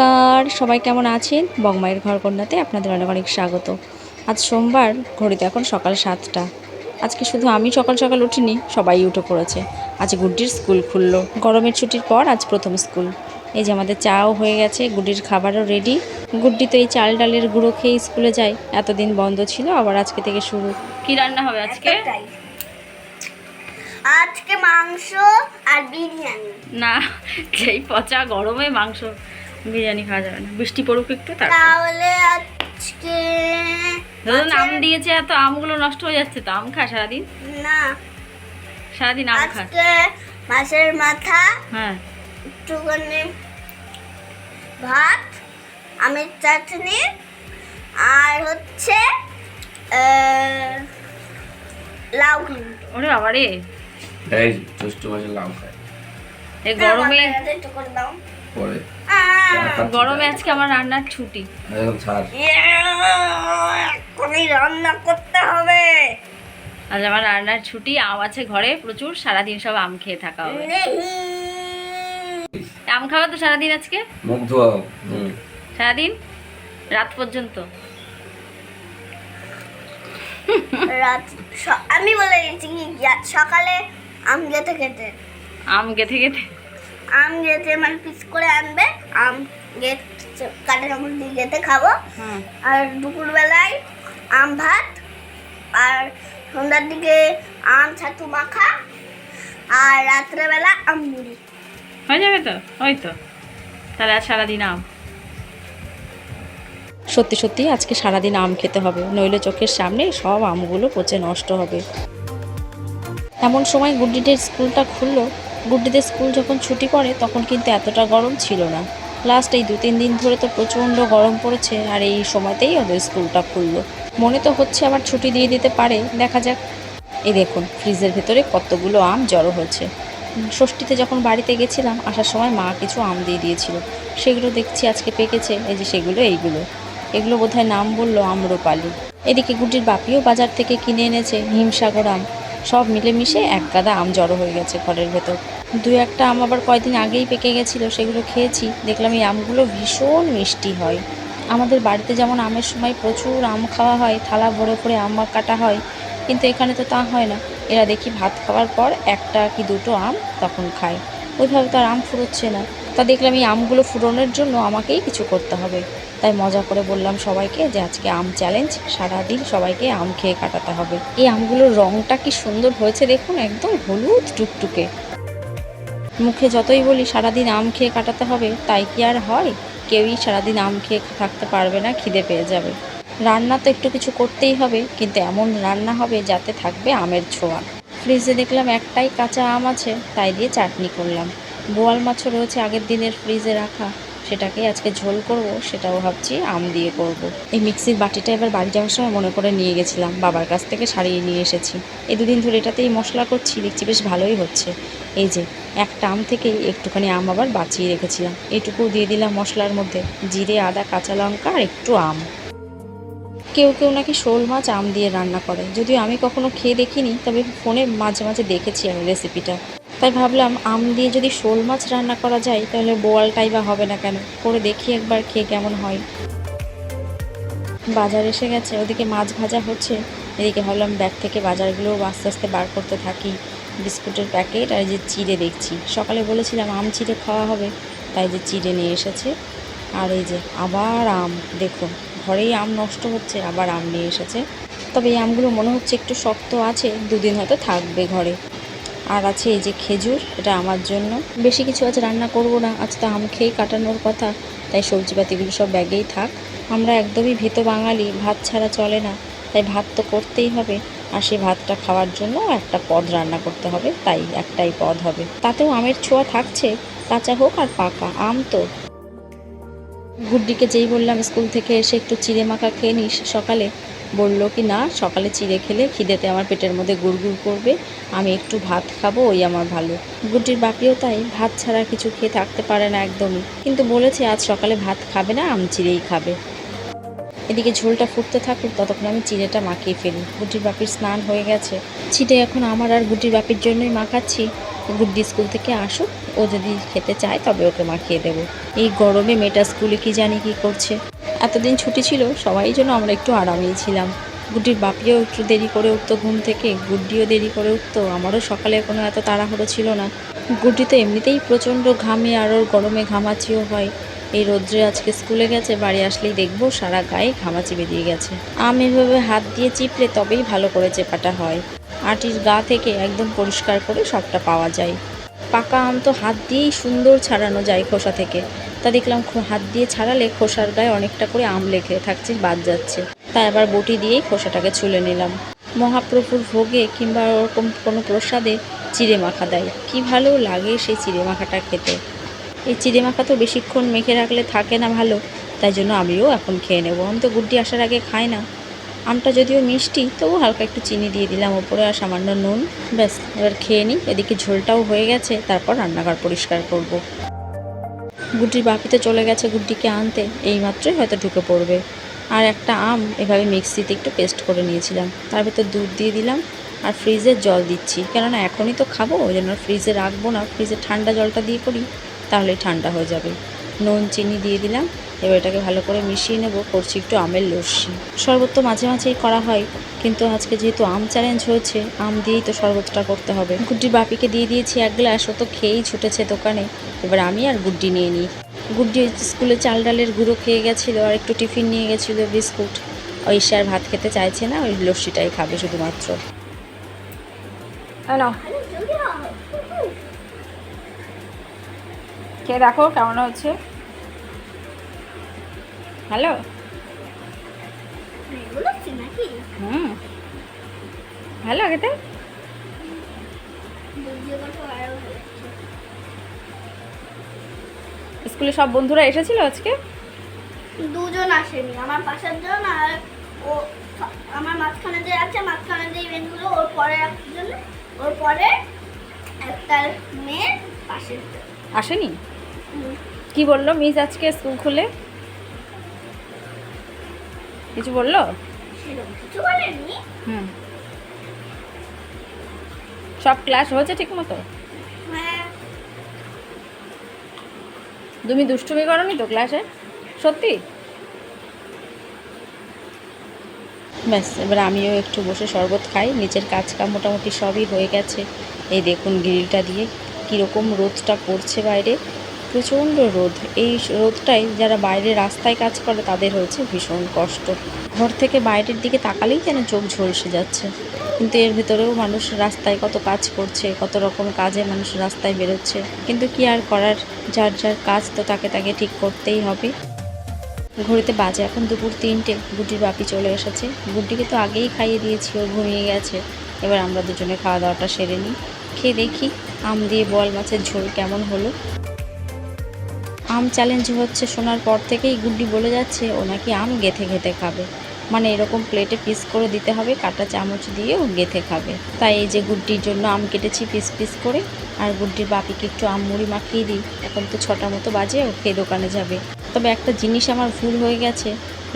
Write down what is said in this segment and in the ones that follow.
নমস্কার। সবাই কেমন আছেন? বংমায়ের ঘর কন্যাতে আপনাদের অনেক অনেক স্বাগত। আজ সোমবার ঘড়িতে এখন সকাল সাতটা। আজকে শুধু আমি সকাল সকাল উঠিনি সবাই উঠে পড়েছে। আজ গুড্ডির স্কুল খুললো। গরমের ছুটির পর আজ প্রথম স্কুল। এই যে আমাদের চাও হয়ে গেছে গুড্ডির খাবারও রেডি গুড্ডি তো এই চাল ডালের গুঁড়ো খেয়ে স্কুলে যায়। এতদিন বন্ধ ছিল আবার আজকে থেকে শুরু। কি রান্না হবে আজকে। আজকে মাংস আর বিরিয়ানি। না সেই পচা গরমে মাংস। বিরিয়ানি খাওয়া যাবে না। বৃষ্টি পড়ুক একটু তাহলে আজকে ধরুন আম দিয়েছে এত আমগুলো নষ্ট হয়ে যাচ্ছে তো আম খা সারাদিন? না। সারাদিন আম খা। আজকে মাছের মাথা হ্যাঁ। একটুখানি ভাত আমের চাটনি আর হচ্ছে লাউ ওরে বাবা রে এই জ্যৈষ্ঠ মাসে লাউ খায়। এই গরমে একটু করে দাও। পরে। গরমে আজকে আমার রান্নার ছুটি। একদম ছাড়। এক্ষুনি রান্না করতে হবে। আজ আমার রান্নার ছুটি আম আছে ঘরে প্রচুর সারাদিন সব আম খেয়ে থাকা হবে। আম খাওয়া তো সারাদিন আজকে? মুখ সারাদিন? রাত পর্যন্ত? রাত আমি বলে দিচ্ছি সকালে আম গেতে খেতে আম গেথে গেথে? আম গেতে মানে পিস করে আনবে আম গেট কাঠে কামড় দিয়ে গেতে খাব। হ্যাঁ আর দুপুরবেলায় আম ভাত আর সন্ধ্যার দিকে আম ছাতু মাখা আর রাত্রেবেলা আম মুড়ি। হয়ে যাবে তো? ওই তো। তাহলে আজ সারাদিন আম। সত্যি সত্যি আজকে সারাদিন আম খেতে হবে। নইলে চোখের সামনে সব আমগুলো পচে নষ্ট হবে। এমন সময় গুড্ডিদের স্কুলটা খুললো। গুড্ডিদের স্কুল যখন ছুটি পড়ে, তখন কিন্তু এতটা গরম ছিল না। লাস্ট এই দু তিন দিন ধরে তো প্রচণ্ড গরম পড়েছে, আর এই সময়তেই ওদের স্কুলটা খুললো। মনে তো হচ্ছে আবার ছুটি দিয়ে দিতে পারে, দেখা যাক। এই দেখুন, ফ্রিজের ভেতরে কতগুলো আম জড়ো হয়েছে। ষষ্ঠীতে যখন বাড়িতে গেছিলাম, আসার সময় মা কিছু আম দিয়ে দিয়েছিল। সেগুলো দেখছি আজকে পেকেছে, এই যে সেগুলো, এইগুলো। এগুলো বোধহয় নাম বলল আম্রপালি। এদিকে গুটির বাপিও বাজার থেকে কিনে এনেছে, হিমসাগর আম। সব মিলেমিশে এক গাদা আম জড়ো হয়ে গেছে ঘরের ভেতর। দু একটা আম আবার কয়দিন আগেই পেকে গেছিল, সেগুলো খেয়েছি। দেখলাম এই আমগুলো ভীষণ মিষ্টি হয়। আমাদের বাড়িতে যেমন আমের সময় প্রচুর আম খাওয়া হয়, থালা ভরে ভরে আম কাটা হয়, কিন্তু এখানে তো তা হয় না। এরা দেখি ভাত খাওয়ার পর একটা কি দুটো আম তখন খায়। ওইভাবে তো আর আম ফুরোচ্ছে না। তা দেখলাম এই আমগুলো ফুরোনোর জন্য আমাকেই কিছু করতে হবে। তাই মজা করে বললাম সবাইকে যে আজকে আম চ্যালেঞ্জ সারাদিন সবাইকে আম খেয়ে কাটাতে হবে। এই আমগুলোর রঙটা কি সুন্দর হয়েছে দেখুন, একদম হলুদ টুকটুকে। মুখে যতই বলি সারাদিন আম খেয়ে কাটাতে হবে, তাই কি আর হয়? কেউই সারাদিন আম খেয়ে থাকতে পারবে না, খিদে পেয়ে যাবে। রান্না তো একটু কিছু করতেই হবে, কিন্তু এমন রান্না হবে যাতে থাকবে আমের ছোঁয়া। ফ্রিজে দেখলাম একটাই কাঁচা আম আছে, তাই দিয়ে চাটনি করলাম। বোয়াল মাছও রয়েছে আগের দিনের ফ্রিজে রাখা। সেটাকে আজকে ঝোল করব, সেটাও ভাবছি আম দিয়ে করব। এই মিক্সির বাটিটা এবার বাড়ি যাওয়ার সময় মনে করে নিয়ে গেছিলাম, বাবার কাছ থেকে সারিয়ে নিয়ে এসেছি। এই দুদিন ধরে এটাতেই মশলা করছি, দেখছি বেশ ভালোই হচ্ছে। এই যে, একটা আম থেকেই একটুখানি আম আবার বাঁচিয়ে রেখেছিলাম। এটুকু দিয়ে দিলাম মশলার মধ্যে, জিরে, আদা, কাঁচা লঙ্কা আর একটু আম। কেউ কেউ নাকি শোল মাছ, আম দিয়ে রান্না করে। যদিও আমি কখনো খেয়ে দেখিনি, তবে ফোনে মাঝে মাঝে দেখেছি আমি রেসিপিটা তাই ভাবলাম, আম দিয়ে যদি শোল মাছ রান্না করা যায়, তাহলে বোয়ালটাই বা হবে না কেন? করে দেখি একবার খেয়ে কেমন হয়। বাজার এসে গেছে, ওদিকে মাছ ভাজা হচ্ছে। এদিকে ভাবলাম, ব্যাগ থেকে বাজারগুলো আস্তে আস্তে বার করতে থাকি। বিস্কুটের প্যাকেট আর এই যে চিড়ে দেখছি। সকালে বলেছিলাম, আম চিড়ে খাওয়া হবে, তাই যে চিড়ে নিয়ে এসেছে। আর এই যে আবার আম, দেখুন। ঘরেই আম নষ্ট হচ্ছে, আবার আম নিয়ে এসেছে। তবে এই আমগুলো মনে হচ্ছে একটু শক্ত আছে, দুদিন হয়তো থাকবে ঘরে। আর আছে এই যে খেজুর, এটা আমার জন্য। বেশি কিছু আজ রান্না করব না, আজ তো আম খেয়েই কাটানোর কথা। তাই সবজিপাতিগুলো সব ব্যাগেই থাক। আমরা একদমই ভেত বাঙালি, ভাত ছাড়া চলে না। তাই ভাত তো করতেই হবে। আর সেই ভাতটা খাওয়ার জন্য একটা পদ রান্না করতে হবে, তাই একটাই পদ হবে। তাতেও আমের ছোঁয়া থাকছে। কাঁচা হোক আর পাকা, আম তো। গুড্ডিকে যেই বললাম, স্কুল থেকে এসে একটু চিড়ে মাখা খেয়ে নিস। সকালে বলল কি, না, সকালে চিড়ে খেলে খিদেতে আমার পেটের মধ্যে গুড়গুড় করবে। আমি একটু ভাত খাব, ওই আমার ভালো। গুড্ডির বাপিও তাই, ভাত ছাড়া কিছু খেয়ে থাকতে পারে না একদমই। কিন্তু বলেছে, আজ সকালে ভাত খাবে না, আম চিড়েই খাবে। এদিকে ঝোলটা ফুটতে থাকুক, ততক্ষণ আমি চিড়েটা মাখিয়ে ফেলি। গুটির বাপির স্নান হয়ে গেছে। চিড়ে এখন আমার আর গুটির বাপির জন্যই মাখাচ্ছি। গুড্ডি স্কুল থেকে আসুক, ও যদি খেতে চায় তবে ওকে মাখিয়ে দেব। এই গরমে মেয়েটা স্কুলে কি জানি কি করছে। এতদিন ছুটি ছিল, সবাই জন্য আমরা একটু আরামেই ছিলাম। গুড্ডির বাপিও একটু দেরি করে উঠতো ঘুম থেকে, গুড্ডিও দেরি করে উঠতো, আমারও সকালে কোনো এত তাড়াহুড়ো ছিল না। গুড্ডি তো এমনিতেই প্রচণ্ড ঘামে আর ওর গরমে ঘামাচিও হয়। এই রোদ্রে আজকে স্কুলে গেছে, বাড়ি আসলেই দেখব, সারা গায়ে ঘামাচি দিয়ে গেছে। আম এভাবে হাত দিয়ে চিপলে তবেই ভালো করে চেপাটা হয়। আটির গা থেকে একদম পরিষ্কার করে সবটা পাওয়া যায়। পাকা আম তো হাত দিয়েই সুন্দর ছাড়ানো যায় খোসা থেকে। তা দেখলাম হাত দিয়ে ছাড়ালে খোসার গায়ে অনেকটা করে আম লেখে, থাকছে, বাদ যাচ্ছে। তাই আবার বটি দিয়েই খোসাটাকে ছুলে নিলাম। মহাপ্রভুর ভোগে কিংবা ওরকম কোনো প্রসাদে চিড়ে মাখা দেয়। কি ভালো লাগে সেই চিড়ে মাখাটা খেতে। এই চিড়ে মাখা তো বেশিক্ষণ মেখে রাখলে থাকে না ভালো, তাই জন্য আমিও এখন খেয়ে নেব। আমি তো গুড্ডি আসার আগে খাই না। আমটা যদিও মিষ্টি তবু হালকা একটু চিনি দিয়ে দিলাম, ওপরে আর সামান্য নুন। ব্যাস, এবার খেয়ে নিই। এদিকে ঝোলটাও হয়ে গেছে, তারপর রান্নাঘর পরিষ্কার করব। গুড্ডির বাপিতে চলে গেছে গুড্ডিকে আনতে এইমাত্রই হয়তো ঢুকে পড়বে। আর একটা আম, এভাবে মিক্সিতে একটু পেস্ট করে নিয়েছিলাম। তার ভেতর দুধ দিয়ে দিলাম, আর ফ্রিজের জল দিচ্ছি। কেননা এখনই তো খাব, ওই জন্য ফ্রিজে রাখব না। ফ্রিজে ঠান্ডা জলটা দিয়ে করি। তাহলেই ঠান্ডা হয়ে যাবে। নুন, চিনি দিয়ে দিলাম। এবার এটাকে ভালো করে মিশিয়ে নেব। করছি একটু আমের লস্যি। শরবত তো মাঝে মাঝেই করা হয়, কিন্তু আজকে যেহেতু আম চ্যালেঞ্জ হয়েছে, আম দিয়েই তো শরবতটা করতে হবে। গুড্ডির বাপিকে দিয়ে দিয়েছি এক গ্লাস, ও তো খেয়েই ছুটেছে দোকানে। এবার আমি আর গুড্ডি নিয়ে নিই। গুড্ডি স্কুলে চাল ডালের গুঁড়ো খেয়ে গেছিল আর একটু টিফিন নিয়ে গেছিল, বিস্কুট। ওই সে আর ভাত খেতে চাইছে না, ওই লস্যিটাই খাবে শুধুমাত্র। নাও খেয়ে দেখো কেমন হচ্ছে? হ্যালো? হুম। ভালো লাগছে। স্কুলে সব বন্ধুরা এসেছিল আজকে? দুজন আসেনি আমার পাশের জন আর ও আমার মাঝখানে যে আছে মাঝখানে যে ইভেন্টগুলো ওর পরে একজন ওর পরে একটা মেয়ে পাশের আসেনি। কি বলল? মিস আজকে স্কুল খুলে? কিছু বলল? হুম। সব ক্লাস হয়েছে ঠিক মতো? হ্যাঁ। তুমি দুষ্টুমি করনি তো ক্লাসে? সত্যি? ব্যাস এবার আমিও একটু বসে শরবত খাই। নিচের কাজ কাম মোটামুটি সবই হয়ে গেছে। এই দেখুন গ্রিলটা দিয়ে কীরকম রোদটা পড়ছে বাইরে। প্রচণ্ড রোদ। এই রোদটাই যারা বাইরে রাস্তায় কাজ করে, তাদের হয়েছে ভীষণ কষ্ট। ঘর থেকে বাইরের দিকে তাকালেই যেন চোখ ঝলসে যাচ্ছে। কিন্তু এর ভেতরেও মানুষ রাস্তায় কত কাজ করছে, কত রকম কাজে মানুষ রাস্তায় বেরোচ্ছে। কিন্তু কি আর করার, যার যার কাজ তো তাকে তাকে ঠিক করতেই হবে। ঘড়িতে বাজে এখন দুপুর তিনটে, গুড্ডির বাপি চলে এসেছে। গুড্ডিকে তো আগেই খাইয়ে দিয়েছি, ও ঘুমিয়ে গেছে। এবার আমরা দুজনে খাওয়া দাওয়াটা সেরে নিই। খেয়ে দেখি আম দিয়ে বল মাছের ঝোল কেমন হলো। আম চ্যালেঞ্জ হচ্ছে শোনার পর থেকেই গুড্ডি বলে যাচ্ছে, ও নাকি আম গেথে গেথে খাবে। মানে এরকম প্লেটে পিস করে দিতে হবে, কাঁটা চামচ দিয়ে ও গেথে খাবে। তাই এই যে গুড্ডির জন্য আম কেটেছি পিস পিস করে, আর গুড্ডির বাপিকে একটু আম মুড়ি মাখিয়ে দিই। এখন তো ছটা মতো বাজে, ও খেয়ে দোকানে যাবে। তবে একটা জিনিস আমার ভুল হয়ে গেছে,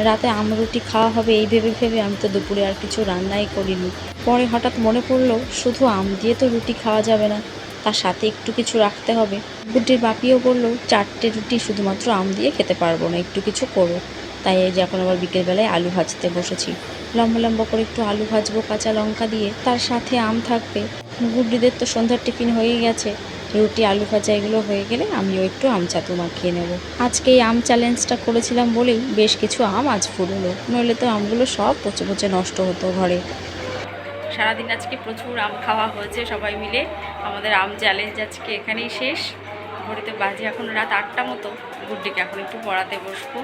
রাতে আম রুটি খাওয়া হবে এই ভেবে ভেবে আমি তো দুপুরে আর কিছু রান্নাই করিনি। পরে হঠাৎ মনে পড়ল, শুধু আম দিয়ে তো রুটি খাওয়া যাবে না। তার সাথে একটু কিছু রাখতে হবে। গুড্ডির বাপিও বলল, চারটে রুটি শুধুমাত্র আম দিয়ে খেতে পারব না, একটু কিছু করো তাই এই যে এখন আবার বিকেলবেলায় আলু ভাজতে বসেছি। লম্বা লম্বা করে একটু আলু ভাজবো কাঁচা লঙ্কা দিয়ে, তার সাথে আম থাকবে। গুড্ডিদের তো সন্ধ্যার টিফিন হয়ে গেছে। রুটি, আলু ভাজা এগুলো হয়ে গেলে আমিও একটু আম ছাতু মাখিয়ে নেব। আজকে এই আম চ্যালেঞ্জটা করেছিলাম বলেই বেশ কিছু আম আজ ফুরলো। নইলে তো আমগুলো সব পচে পচে নষ্ট হতো ঘরে। সারাদিন আজকে প্রচুর আম খাওয়া হয়েছে সবাই মিলে। আমাদের আম চ্যালেঞ্জ আজকে এখানেই শেষ। ঘড়িতে বাজে এখন রাত আটটা মতো। গুড্ডিকে এখন একটু পড়াতে বসবো।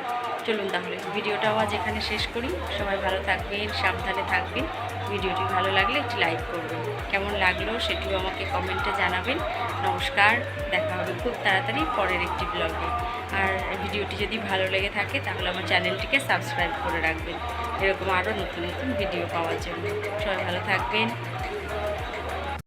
চলুন তাহলে, ভিডিওটাও আজ এখানে শেষ করি। সবাই ভালো থাকবেন, সাবধানে থাকবেন। ভিডিওটি ভালো লাগলে একটি লাইক করবেন। কেমন লাগল সেটিও আমাকে কমেন্টে জানাবেন। নমস্কার, দেখা হবে খুব তাড়াতাড়ি পরের একটি ব্লগে আর ভিডিওটি যদি ভালো লেগে থাকে তাহলে আমার চ্যানেলটিকে সাবস্ক্রাইব করে রাখবেন। এরকম আরও নতুন নতুন ভিডিও পাওয়ার জন্য। সবাই ভালো থাকবেন।